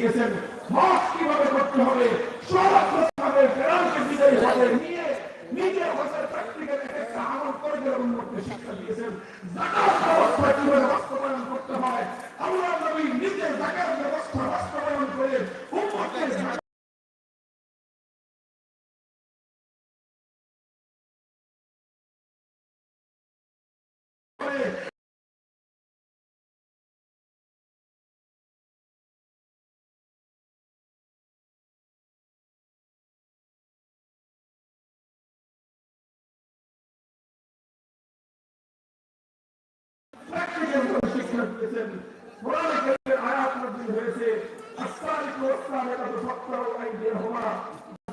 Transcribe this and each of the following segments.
শিখিয়েছেন আসসালিকু ওয়াসসালিকাতু ফাক্তারু আইদিয়াহুমা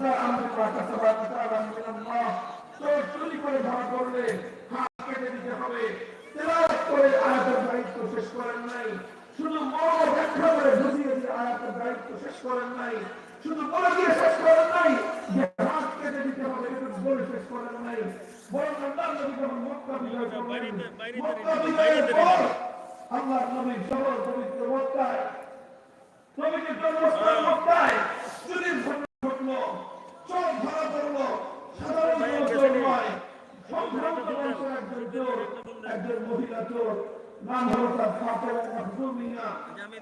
জাআন বিমা কাসাবা কিতাবান মিনাল্লাহ চোর চুরি করে ধরা পড়লে হাত কেটে দিতে হবে তেলাওয়াত করে আয়াতের দায়িত্ব শেষ করেন নাই শুধু মর্ম ব্যাখ্যা করে বুঝিয়ে দিয়ে আয়াতের দায়িত্ব শেষ করেন নাই শুধু বলে দিয়ে শেষ করেন নাই যে হাত কেটে দিতে হবে এটা বলে শেষ করেন নাই বরং আল্লাহ নবী যখন মক্কা বিজয় করলেন মক্কা বিজয়ের পর আল্লাহ নবী সবল পবিত্র মক্কায় নবীজি জন্মস্থান মক্কায় চুরির ঘটনা ঘটলো চোখ ধরা পড়ল সাধারণ চোর নয়। সম্ভ্রান্ত বংশের একজন চোর একজন মহিলা চোর। নাম হলো তার ফাতেমা মাহজুমিয়া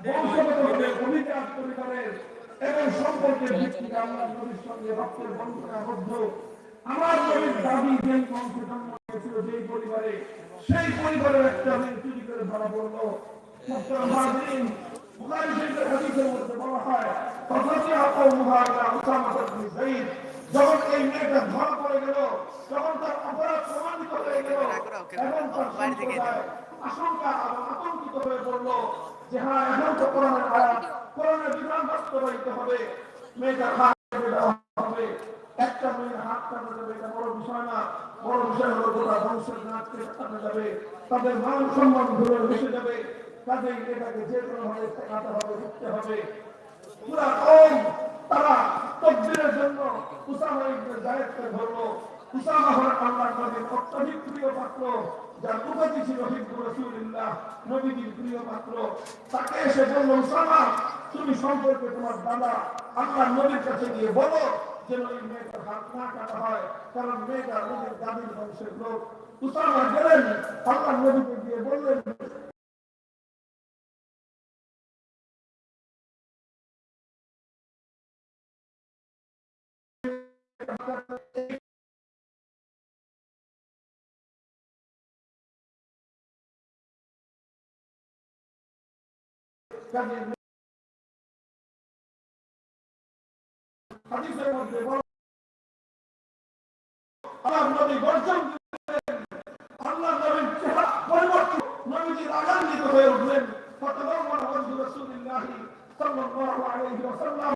বংশগতভাবে অভিজাত পরিবারের এবং সম্পর্কের ভিত্তিতে আল্লাহ নবীর সঙ্গে রক্তের বন্ধনে আবদ্ধ। আমার নবীর দাবি যেই বংশে জন্ম হয়েছিল যেই পরিবারে সেই পরিবারের একটা মেয়ে চুরি করে ধরা পড়ল। মোহতারাম হাজিরিন, যখন এই মেয়েটা ধরা পড়ে গেল তখন তার অপরাধ প্রমাণিত আশঙ্কা আতঙ্কিত হয়ে পড়ল যে হ্যাঁ এখন হবে মেয়েটার হবে একটা মেয়ের হাত কাটা যাবে এটা বড় বিষয় না বড় বিষয় হলো গোটা বংশের নাচকে কাটা যাবে তাদের মান সম্মান ধরে ভেসে যাবে। কাজেই এটাকে যে কোনো ভাবে কাটা হবে। অত্যধিক প্রিয় পাত্র, যার প্রিয় পাত্র। তাকে এসে বলল, উসামা, তুমি সম্পর্কে তোমার দাদা আল্লাহর নবীর কাছে গিয়ে বলো যেন এই মেয়েটার হাত না কাটা হয়, কারণ মেয়েটা নবীর দাদির বংশের লোক। উসামা গেলেন, আল্লাহর নবীকে গিয়ে বললেন হাদিসের মধ্যে আমার নবী গর্জন আল্লাহ নবীর চেহারা পরিবর্তন। নবীজি রাগান্বিত হয়ে উঠলেন। ফতবর রাসূলুল্লাহ সাল্লাল্লাহু আলাইহি ওয়াসাল্লাম।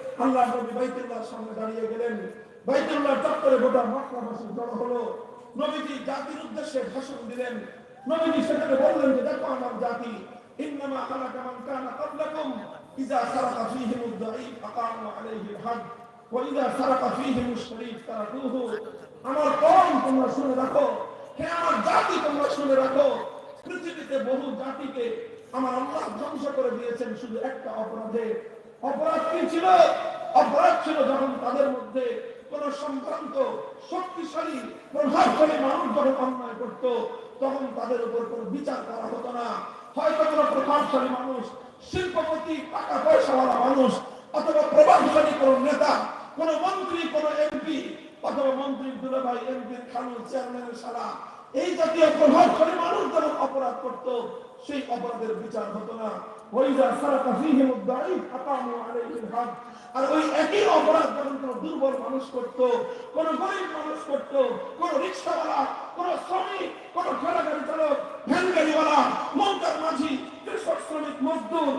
আল্লাহ নবী বাইতুল্লাহর সামনে দাঁড়িয়ে গেলেন। বাইতুল্লাহ চত্বরে গোটা হলো। নবীজি জাতির উদ্দেশ্যে ভাষণ দিলেন। নবীজি সেখানে বললেন যে, দেখো আমার জাতি, ইন্নামা খালাকা মান কানা ক্বাবলাকুম ইযা ফীহিম আদ-দাঈফ আকামু আলাইহি আল-হাদ ওয়া ইযা ফীহিম আশ-শরীফ তারাকুহু। আমার কওম তোমরা শুনে রাখো। হে আমার জাতি, তোমরা শুনে রাখো। পৃথিবীতে বহু জাতিকে আমার আল্লাহ ধ্বংস করে দিয়েছেন শুধু একটা অপরাধে। অপরাধ কি ছিল? অপরাধ ছিল যখন তাদের মধ্যে কোন সম্ভ্রান্ত, শক্তিশালী, প্রভাবশালী মানুষ যখন অন্যায় করত, তখন তাদের উপর কোনো বিচার করা হতো না। হয়তো কোনো প্রভাবশালী মানুষ, শিল্পপতি, টাকা পয়সাওয়ালা মানুষ, অথবা প্রভাবশালী কোন নেতা, কোন মন্ত্রী, কোন এমপি, অথবা মন্ত্রীর দুলাভাই এমপির খালু চেয়ারম্যানের সারা এই জাতীয় প্রভাবশালী মানুষ যখন অপরাধ করত, সেই অপরাধের বিচার হতো না। ওই অপরাধ দুর্বল মানুষ মানুষ কোন রিক্সাওয়ালা শ্রমিক, কোন মাঝি, কৃষক শ্রমিক, মজদুর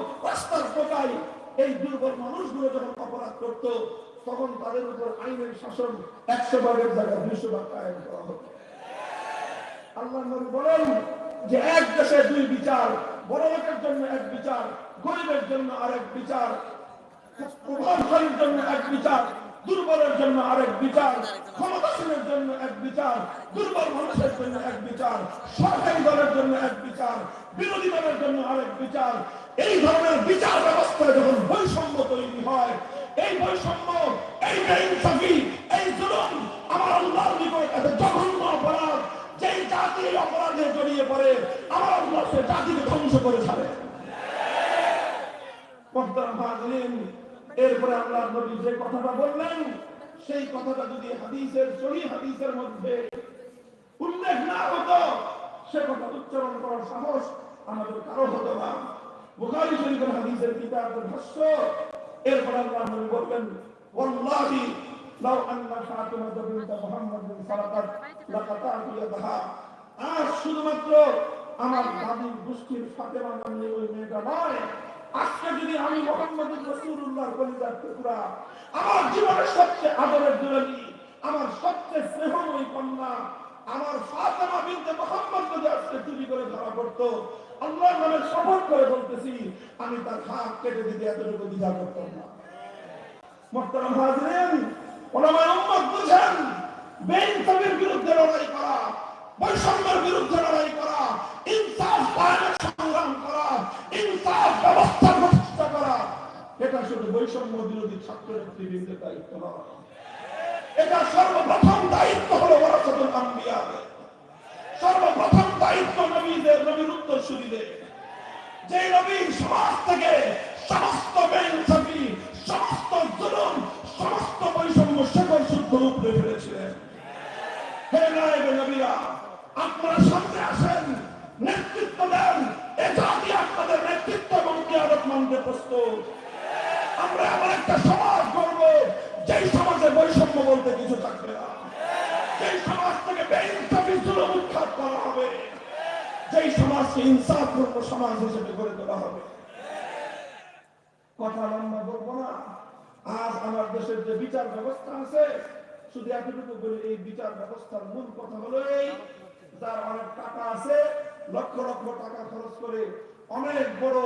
এই দুর্বল মানুষগুলো যখন অপরাধ করত, তখন তাদের উপর আইনের শাসন একশো ভাগের জায়গায় দুইশো ভাগ কায়েম করা হতো। আল্লাহ নবী বলেন যে এক দেশে দুই বিচার বড় লোকের জন্য এক বিচার, গরিবের জন্য আরেক বিচার, প্রভাবশালীর জন্য এক বিচার, দুর্বলের জন্য আরেক বিচার, ক্ষমতাসীনের জন্য এক বিচার, দুর্বল মানুষের জন্য এক বিচার, সরকারি দলের জন্য এক বিচার, বিরোধী দলের জন্য আরেক বিচার, এই ধরনের বিচার ব্যবস্থায় যখন বৈষম্য তৈরি হয়, এই বৈষম্য, এই বেইনসাফি এই জুলুম আমার আল্লাহর নিকট এত জঘন্য অপরাধ যেই জাতি অপরাধে জড়িয়ে পড়ে, আমার আল্লাহ সে ধ্বংস করে ছাড়ে। এরপরে আল্লাহ নবী যে কথাটা বললেন, সেই কথাটা যদি হাদিসের, সহি হাদিসের মধ্যে উল্লেখ না হতো, সে কথা উচ্চারণ করার সাহস আমাদের কারও হতো না। বুখারী শরীফের হাদিসের কিতাবের ভাষ্য, এরপরে আল্লাহ নবী বললেন, ওয়াল্লাহি লাউ আন্না ফাতিমা বিনত মুহাম্মদ সালাকাত লাকাতাতু ইয়াদাহা আর শুধুমাত্র আমার দাদির গোষ্ঠীর ফাতেমা নামে ওই মেয়েটা নয়, আজকে যদি আমি মোহাম্মদ রসুল্লাহর কলিজার টুকরা, আমার জীবনের সবচেয়ে আদরের দুরানি আমার সবচেয়ে স্নেহময়ী কন্যা, আমার ফাতেমা বিনতে মোহাম্মদ যদি আজকে চুরি করে ধরা পড়তো, আল্লাহর নামে শপথ করে বলতেছি, আমি তার হাত কেটে দিতে এতটুকু দ্বিধা করতাম না। মোহতারাম হাজরিন ওলামায়ে উম্মত বুঝেন, বেইনসাফির বিরুদ্ধে লড়াই করা, বৈষম্যের বিরুদ্ধে লড়াই করা, ইনসাফ কায়েমের সংগ্রাম করা, ইনসাফ ব্যবস্থা প্রতিষ্ঠা করা, এটা শুধু বৈষম্য বিরোধী ছাত্র নেতৃবৃন্দের দায়িত্ব নয়। এটা সর্বপ্রথম দায়িত্ব হলো ওরাসাতুল আম্বিয়া সর্বপ্রথম দায়িত্ব নবীদের, নবীর উত্তরসূরিদের। যে নবী সমাজ থেকে সমস্ত বেইনসাফি, সমস্ত জুলুম, সমস্ত বৈষম্য সকল শুদ্ধ ফেলেছিলেন আপনারা সামনে আসেন, নেতৃত্ব দেন। এ জাতি আপনাদের নেতৃত্ব এবং কিয়ারত মানতে প্রস্তুত। আমরা এমন একটা সমাজ গড়ব, যেই সমাজে বৈষম্য বলতে কিছু থাকবে না। যেই সমাজ থেকে বেইনসাফি জুলুম উৎখাত করা হবে। যেই সমাজকে ইনসাফপূর্ণ সমাজ হিসেবে গড়ে তোলা হবে। কথা লম্বা বলব না। আজ আমার দেশের যে বিচার ব্যবস্থা আছে শুধু এতটুকু বলি, এই বিচার ব্যবস্থার মূল কথা হলো এই, যার অনেক টাকা আছে, লক্ষ লক্ষ টাকা খরচ করে অনেক বড়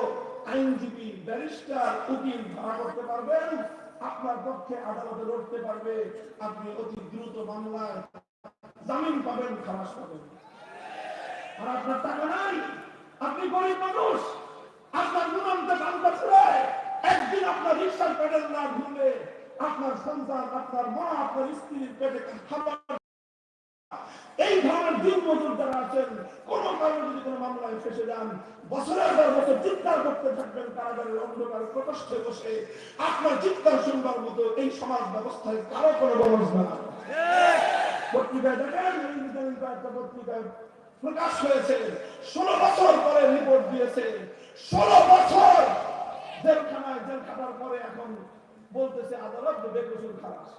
আইনজীবী, ব্যারিস্টার, উকিল ভাড়া করতে পারবেন, আপনার পক্ষে আদালতে লড়তে পারবে, আপনি অতি দ্রুত মামলায় জামিন পাবেন, খালাস পাবেন। আর আপনার টাকা নাই, আপনি গরিব মানুষ, আপনার দুরন্ত কান্তা একদিন আপনার রিক্সার পেডেল না ঘুরলে আপনার সন্তান, আপনার মা, আপনার স্ত্রীর পেটে খাবার এই ধরনের দিন মজুর যারা আছেন, কোন কারণে যদি কোনো মামলায় ফেসে যান, বছরের পর বছর চিৎকার করতে থাকবেন, কারাগারের অন্ধকার প্রকোষ্ঠে বসে আপনার চিৎকার শুনবার মতো এই সমাজ ব্যবস্থায় কারও কোনো না। পত্রিকায় দেখেন পত্রিকায় প্রকাশ হয়েছে, ষোলো বছর পরে রিপোর্ট দিয়েছে, ষোলো বছর জেলখানায় জেল খাটার পরে এখন বলতেছে, আদালত বেকসুর খালাস।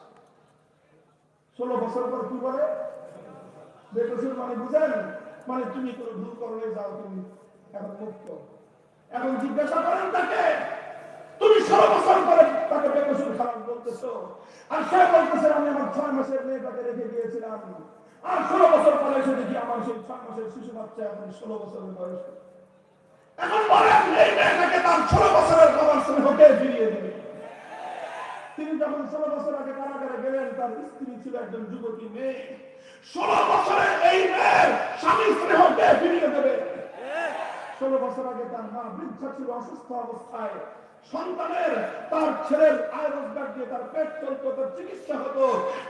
ষোলো বছর পর কি বলে? বেকসুর মানে বুঝেন? মানে তুমি কোনো ভুল করলে যাও তুমি, এখন মুক্ত। এখন জিজ্ঞাসা করেন তাকে, তুমি ষোলো বছর পরে তাকে বেকসুর খালাস বলতেছো? আর সে বলতেছে, আমি আমার ছয় মাসের মেয়েটাকে রেখে গিয়েছিলাম। আর ষোলো বছর পরে এসে দেখি আমার সেই ছয় মাসের শিশু বাচ্চা এখন ষোলো বছরের বয়স। এখন বলেন, এই মেয়েটাকে তার ষোলো বছরের বাবার স্নেহকে ফিরিয়ে দিবে। তিনি যখন ষোলো বছর আগে কারাগারে গেলেন, তার স্ত্রী ছিল একজন যুবতী মেয়ে। ষোলো বছরের এই মেয়ের স্বামী স্নেহকে ফিরিয়ে দেবে। ষোলো বছর আগে তার মা বৃদ্ধা ছিল অসুস্থ অবস্থায়। সন্তানের, তার ছেলের আয় রোজগার দিয়ে তার পেট চলতো, তার চিকিৎসা হতো।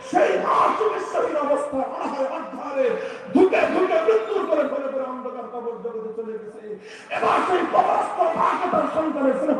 সেই মা চিকিৎসাহীন অবস্থা অনাহারে অর্ধারে ধুকে ধুকে মৃত্যুর করে করে করে অন্ধকার কবর জগতে চলে গেছে। এবার সেই কবরস্থ মাকে তার সন্তানের স্নেহ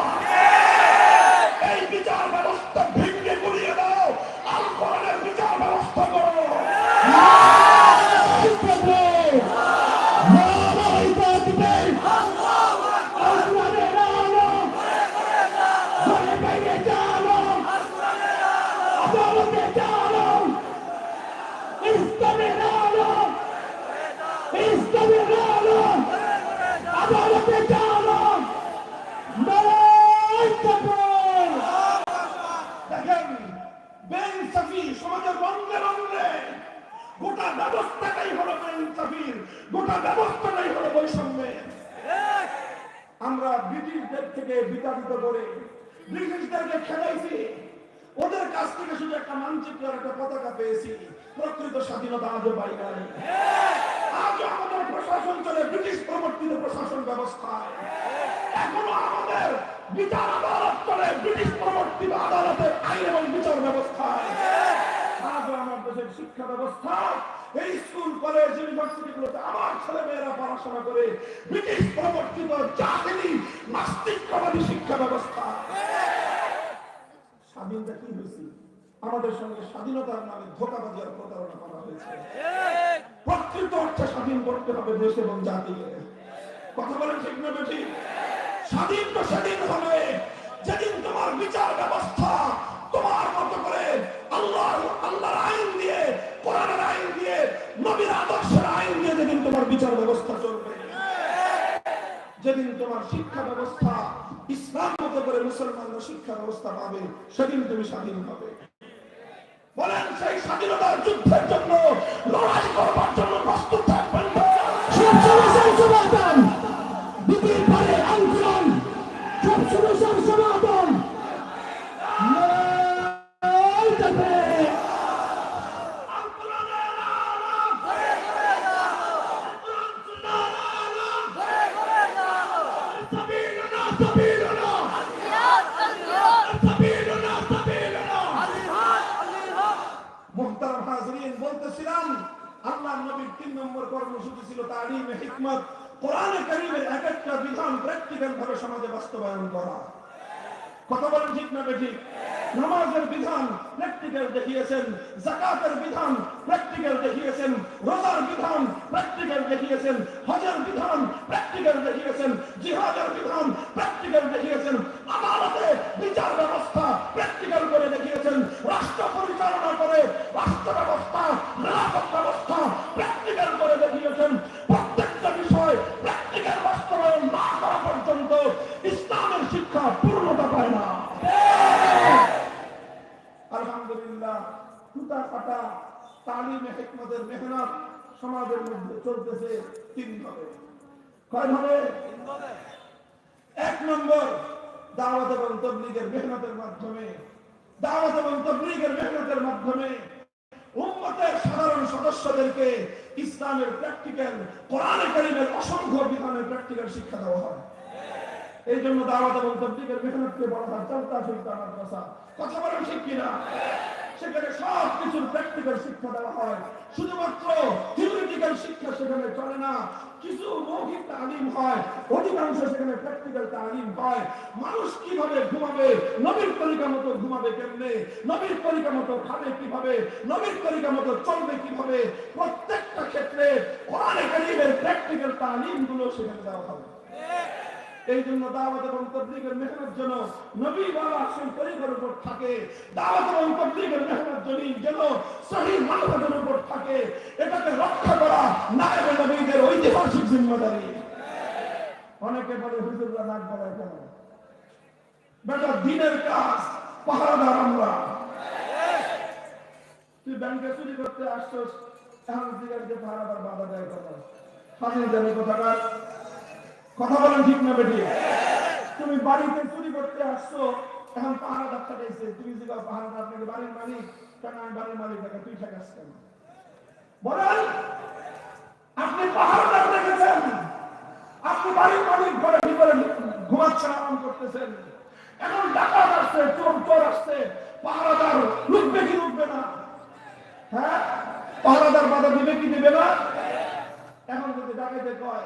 ব্যবস্থায়। এখনও আমাদের বিচার আদালত চলে, ব্রিটিশ প্রবর্তিত আদালতের আইন এবং বিচার ব্যবস্থায়। দেশের শিক্ষা ব্যবস্থা, এই স্কুল, কলেজ ইউনিভার্সিটি গুলোতে আমার ছেলে মেয়েরা পড়াশোনা করে ব্রিটিশ প্রবর্তিত জাতিনি, নাস্তিকবাদী শিক্ষা ব্যবস্থা। স্বাধীনতা কি হয়েছে? আমাদের সঙ্গে স্বাধীনতার নামে ধোকাবাজি আর প্রতারণা করা হয়েছে। প্রকৃত অর্থে স্বাধীন করতে হবে দেশ এবং জাতিকে। কথা বলেন ঠিক না বেশি স্বাধীন তো সেদিন হবে, যেদিন তোমার বিচার ব্যবস্থা তোমার মতো করে আল্লাহ আল্লাহর আইন দিয়ে, কোরআনের আইন দিয়ে, নবীর আদর্শের আইন দিয়ে যেদিন তোমার বিচার ব্যবস্থা চলবে, যেদিন তোমার শিক্ষা ব্যবস্থা, ইসলাম মতো করে মুসলমানরা শিক্ষা ব্যবস্থা পাবে, সেদিন তুমি স্বাধীন হবে বলেন, সেই স্বাধীনতার যুদ্ধের জন্য, লড়াই করবার জন্য প্রস্তুত থাকবেন তো? সবসময় সমাধান দিদির পরে আন্দোলন সবসময় সমাধান আন্দোলনের আলাপ! সাবিলুনা, সাবিলুনা! সাবিলুনা, সাবিলুনা! মুহতারাম হাজরিন বলতেছিলাম আল্লাহ নবীর তিন নম্বর কর্মসূচি ছিল তালিমে হিকমত, কোরআনে কারীমের এক একটা বিধান প্র্যাকটিক্যাল ভাবে সমাজে বাস্তবায়ন করা। দেখিয়েছেন জিহাদের বিধান প্র্যাকটিক্যাল দেখিয়েছেন, আদালতে বিচার ব্যবস্থা প্র্যাকটিক্যাল করে দেখিয়েছেন, রাষ্ট্র পরিচালনা করে রাষ্ট্র ব্যবস্থা নিরাপদ ব্যবস্থা টুটা ফাটা তালিমে হিকমতের মেহনত সমাজের মধ্যে চলতেছে তিন ভাবে কয় ভাবে এক নম্বর, দাওয়াত এবং তবলিগের মেহনতের মাধ্যমে। দাওয়াত এবং তবলিগের মেহনতের মাধ্যমে সাধারণ সদস্যদেরকে ইসলামের প্র্যাকটিক্যাল, কোরআনে কারিমের অসংখ্য বিধানের প্র্যাকটিক্যাল শিক্ষা দেওয়া হয়। এই জন্য দাওয়াত এবং তবলিগের মেহনতকে বলা হয় চলতা ফিরতা মাদ্রাসা। কথা বলেন ঠিক কিনা? সেখানে সব কিছুর প্র্যাকটিক্যাল শিক্ষা দেওয়া হয়। শুধুমাত্র থিওরিটিক্যাল শিক্ষা সেখানে চলে না, কিছু মৌখিক তালিম হয়, অধিকাংশ সেখানে প্র্যাকটিক্যাল তালিম হয়। মানুষ কীভাবে ঘুমাবে, নবীর তরিকা মতো ঘুমাবে কেমনে? নবীর তরিকা মতো খাবে কীভাবে? নবীর তরিকা মতো চলবে কীভাবে? প্রত্যেকটা ক্ষেত্রে কোরআনে কারিমের প্র্যাকটিক্যাল তালিমগুলো সেখানে দেওয়া হবে। এই জন্য দাওয়াত এবং তবলিগের মেহনত যেন নবী বাবা সেই তরিকার উপর থাকে, দাওয়াত এবং তবলিগের মেহনত যদি যেন সহি মানবতার উপর থাকে, এটাকে রক্ষা করা নায়েবে নবীদের ঐতিহাসিক জিম্মাদারি। অনেকে বলে, হুজুররা নাক গলায় কেন? বেটা, দিনের কাজ, পাহারাদার আমরা। তুই ব্যাংকে চুরি করতে আসছস, এখন জিজ্ঞাসা পাহারাদার বাধা দেয় কথা। হাজির জানি কোথাকার? কথা বলেন ঠিক না বেটি। তুমি বাড়িতে চুরি করতে আসছো, এখন পাহারাদার ঠেকাইছে তুমি যে পাহারাদার আপনাকে বাড়ির মালিক, কেন আমি বাড়ির মালিক টাকা তুই ঠেকাস কেন? বলেন, আপনি পাহারাদার রেখেছেন আপনি বাড়ির মালিক ঘরে ভিতরে ঘুমাচ্ছেন, আরাম করতেছেন? এখন ডাকাত আসছে, চোর চোর আসছে। পাহারাদার লুকবে কি লুকবে না? হ্যাঁ? পাহারাদার বাধা দিবে কি দিবে না? এখন যদি ডাকাইতে কয়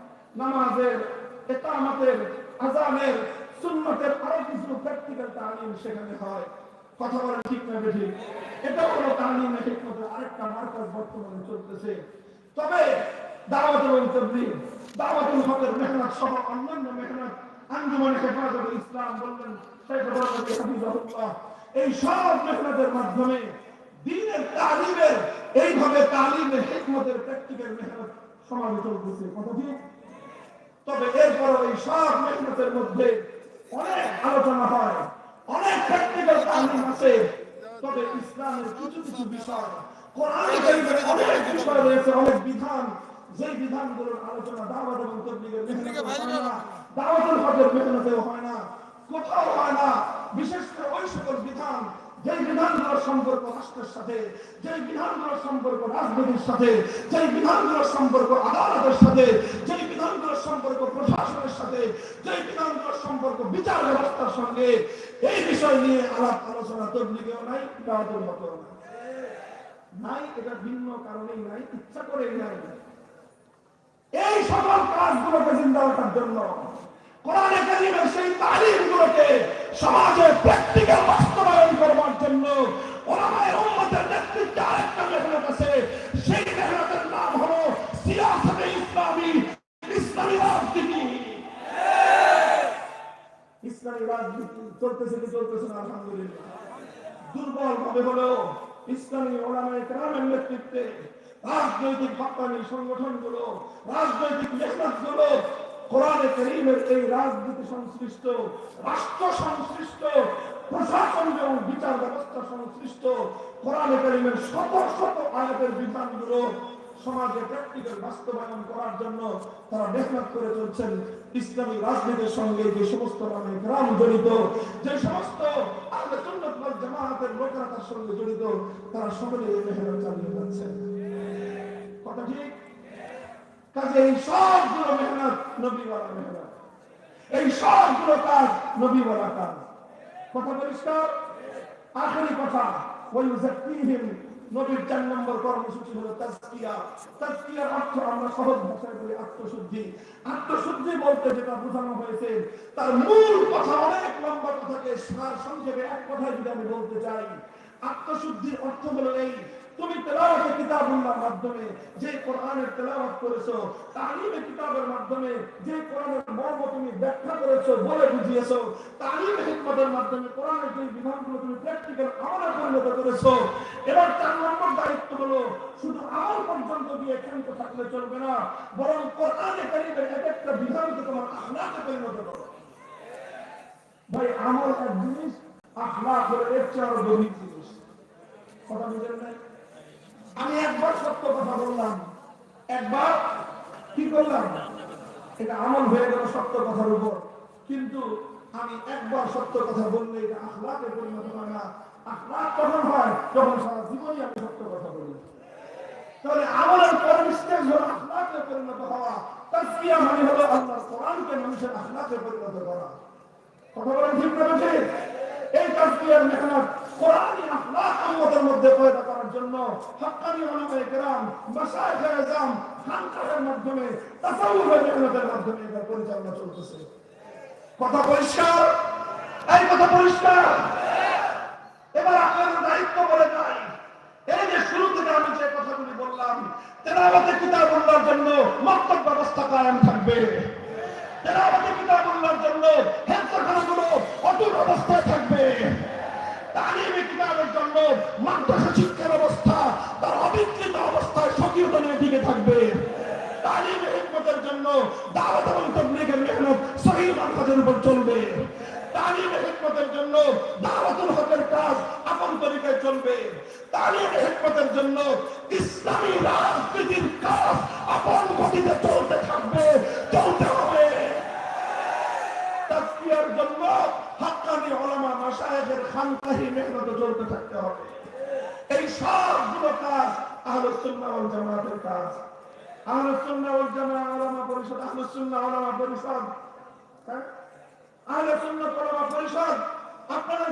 নামাজের, একামতের, আজানের, সুন্নতের আরও কিছু প্র্যাকটিক্যাল তালিম সেখানে হয়। কথা বলেন ঠিক না বেঠিক? এটা হলো তালিম হিকমতের আরেকটা মার্কাজ বর্তমানে চলতেছে। তবে দাওয়াত এবং দাওয়াতুল হকের মেহনত সহ অন্যান্য মেহনত আঞ্জুমান ইসলাম বললেন এই সব মেহনতের মাধ্যমে দ্বীনের তালিমের, এইভাবে তালিমের হিকমতের প্র্যাকটিক্যাল মেহনত সমাজে চলতেছে কথা ঠিক? তবে এরপর এই সব মেহনতের মধ্যে অনেক আলোচনা হয়, অনেক প্র্যাকটিক্যাল তালিম আছে। তবে ইসলামের কিছু কিছু বিষয় অনেক বিষয় রয়েছে, অনেক বিধান। বিধানগুলোর আলোচনা হয় না, কোথাও হয় না। বিশেষ করে ওই সকল বিধান যে বিধানগুলোর সম্পর্ক রাষ্ট্রের সাথে যে বিধানগুলোর সম্পর্ক রাজনীতির সাথে যে বিধানগুলোর সম্পর্ক আদালতের সাথে যে বিধানগুলোর সম্পর্ক প্রশাসনের সাথে যে বিধানগুলোর সম্পর্ক বিচার ব্যবস্থার সঙ্গে, এই বিষয় নিয়ে আলাপ আলোচনা তবলিগেও নাই দাওয়াতুল হকেও নাই, এটা ভিন্ন কারণেই নাই, ইচ্ছা করেই নাই। এই সকল কাজগুলোকে জিন্দা রাখার জন্য কোরআনে কারিমের সেই তালিমগুলোকে সমাজে প্র্যাকটিক্যাল বাস্তবায়ন করবার জন্য ওলামায়ে উম্মতের নেতৃত্বে আরেকটা মেহনত আছে। সেই মেহনতের নাম হলো সিয়াসতে ইসলামী ইসলামী রাজনীতি। ইসলামী রাজনীতি চলতেছে কি চলতেছে না, আলহামদুলিল্লাহ। দুর্বল ভাবে হলেও ইসলামী ওলামায়ে কেরামের নেতৃত্বে রাজনৈতিক হকানি সংগঠনগুলো, রাজনৈতিক নেতৃত্বগুলো কোরআনে করিমের এই রাজনীতি সংশ্লিষ্ট, রাষ্ট্র সংশ্লিষ্ট, প্রশাসন এবং বিচার ব্যবস্থা সংশ্লিষ্ট, কোরআনে করিমের শত শত আয়াতের বিধানগুলো সমাজে প্র্যাকটিক্যাল বাস্তবায়ন করার জন্য তারা মেহনত করে চলছেন। ইসলামী রাজনীতির সঙ্গে যে সমস্ত মানে গ্রাম জড়িত, যে সমস্ত জামায়াতের লোকেরা তার সঙ্গে জড়িত, তারা সকলে এই মেহনত চালিয়ে যাচ্ছেন। কথা ঠিক? কাজে এই সবগুলো মেহনত নবীওয়ালা মেহনত। এই সবগুলো কাজ নবীওয়ালা কাজ। কথা পরিষ্কার? আখেরি কথা ওই জাকিহিম নবীর চার নম্বর কর্মসূচি হলো তাজকিয়া। তাজকিয়ার অর্থ আমরা সহজ ভাষায় বলি আত্মশুদ্ধি। আত্মশুদ্ধি বলতে যেটা বোঝানো হয়েছে, তার মূল কথা অনেক লম্বা কথাকে সার সংক্ষেপে এক কথায় যদি আমি বলতে চাই, আত্মশুদ্ধির অর্থ হলো এই তুমি তেলাওয়াতে কিতাবুল্লাহর মাধ্যমে যে কোরআনের তেলাওয়াত করেছ, তালিমে কিতাবের মাধ্যমে যে কোরআনের মর্ম তুমি ব্যাখ্যা করেছ বলে বুঝিয়েছো, তালিমে হিকমতের মাধ্যমে কোরআনের যে বিধানগুলো তুমি প্র্যাকটিক্যাল আমলে পরিণত করেছ, এবার চার নম্বর দায়িত্ব হলো শুধু আমল পর্যন্ত দিয়ে ক্ষান্ত থাকলে চলবে না, বরং কোরআনে কারিমের এক একটা বিধানকে তোমার আখলাকে পরিণত করো। ভাই, আমল এক জিনিস, আখলাক হলো এর চেয়ে আরও জিনিস। কথা বুঝেন নাই আমি একবার সত্য কথা বললাম। একবার কি করলাম? এটা আমল হয়ে গেল সত্য কথার উপর। কিন্তু আমি একবার সত্য কথা বললে এটা আখলাকে পরিণত হয় না। আখলাক হয়? যখন সারা জীবনই আমি সত্য কথা বলি। তাহলে আমলের স্টেজ হলো আখলাকে পরিণত হওয়া। তাজকিয়া মানে হলো আল্লাহর কোরআনকে মানুষের আখলাকে পরিণত করা। কথা বলেন ঠিক না এই মেহনত এই কথা পরিষ্কার? এবার আপনাদের দায়িত্ব বলে শুরু থেকে আমি যে কথাগুলি বললাম, তেলাওয়াতে কিতাবুল্লাহর জন্য মক্তব ব্যবস্থা কায়েম থাকবে। তেলাওয়াতে কিতাবুল্লাহর এই সবগুলো কাজ আহলুস ওয়াল জামাতের কাজ। ওলামা পরিষদ ওলামা পরিষদ। হ্যাঁ? পরিষদ, আপনারা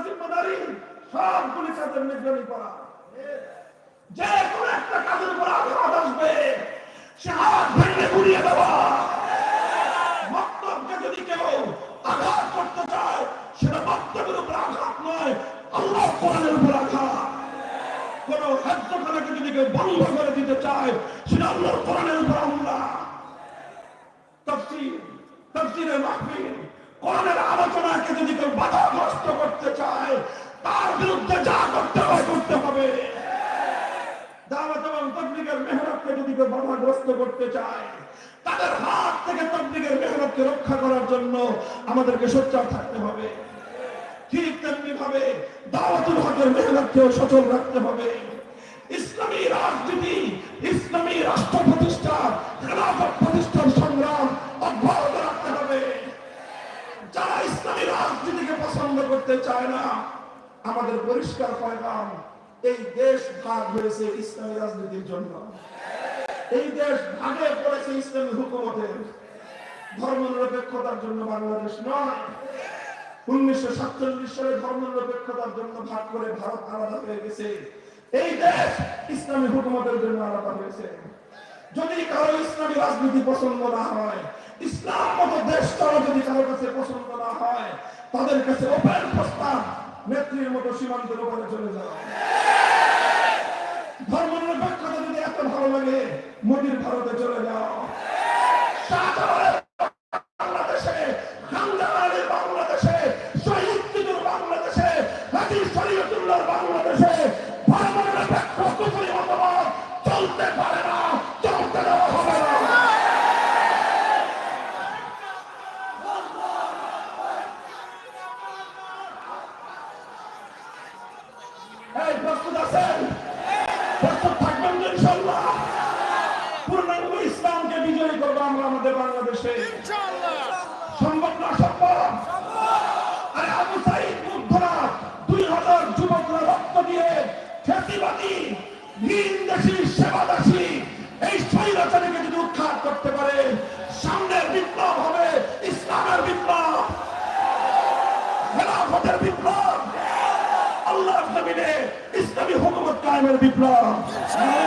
সবগুলি কাজের করা। যে কোনো একটা কাজের উপর আঘাত আসবে, সে হাত ভেঙে ঘুরিয়ে দেওয়া বক্তব্যকে যদি কেউ আঘাত করতে চায়, সেটা বক্তব্যের উপর আঘাত নয়, আল্লাহ কোরআনের উপর আঘাত কোন যদি বন্ধ করে দিতে চায়, সেটা আল্লাহর কোরআনের উপর হামলা। তফসির তফসিরের কোরআনের আলোচনাকে যদি কেউ বাধাগ্রস্ত করতে চায়, তার বিরুদ্ধে যা করতে হয় করতে হবে। দাওয়াত এবং তবলিগের মেহনতকে যদি কেউ বাধাগ্রস্ত করতে চায়, তাদের হাত থেকে তবলিগের মেহনতকে রক্ষা করার জন্য আমাদেরকে সোচ্চার থাকতে হবে। ঠিক তেমনি ভাবে দাওয়াতুল হকের মেহনতকেও সচল রাখতে হবে। ইসলামী রাজনীতি, ইসলামী রাষ্ট্র প্রতিষ্ঠা খেলাফত প্রতিষ্ঠার সংগ্রাম অব্যাহত রাখতে হবে। যারা ইসলামী রাজনীতিকে পছন্দ করতে চায় না, আমাদের পরিষ্কার পয়গাম এই দেশ ভাগ হয়েছে ইসলামী রাজনীতির জন্য। এই দেশ ভাগে পড়েছে ইসলামী হুকুমতের। ধর্ম নিরপেক্ষতার জন্য বাংলাদেশ নয়। উনিশশো সাতচল্লিশ সালে ধর্ম নিরপেক্ষতার জন্য ভাগ করে ভারত আলাদা হয়ে গেছে। এই দেশ ইসলামী হুকুমতের জন্য আলাদা হয়েছে। যদি কারও ইসলামী রাজনীতি পছন্দ না হয়, ইসলাম মতো দেশ চলা যদি কারোর কাছে পছন্দ না হয়, তাদের কাছে ওপেন প্রস্তাব নেত্রীর মতো সীমান্তের উপরে চলে যাও। ধর্ম নিরপেক্ষতা যদি এত ভালো লাগে, মোদীর ভারতে চলে যাও। হুকুমত কায়েমের বিপ্লব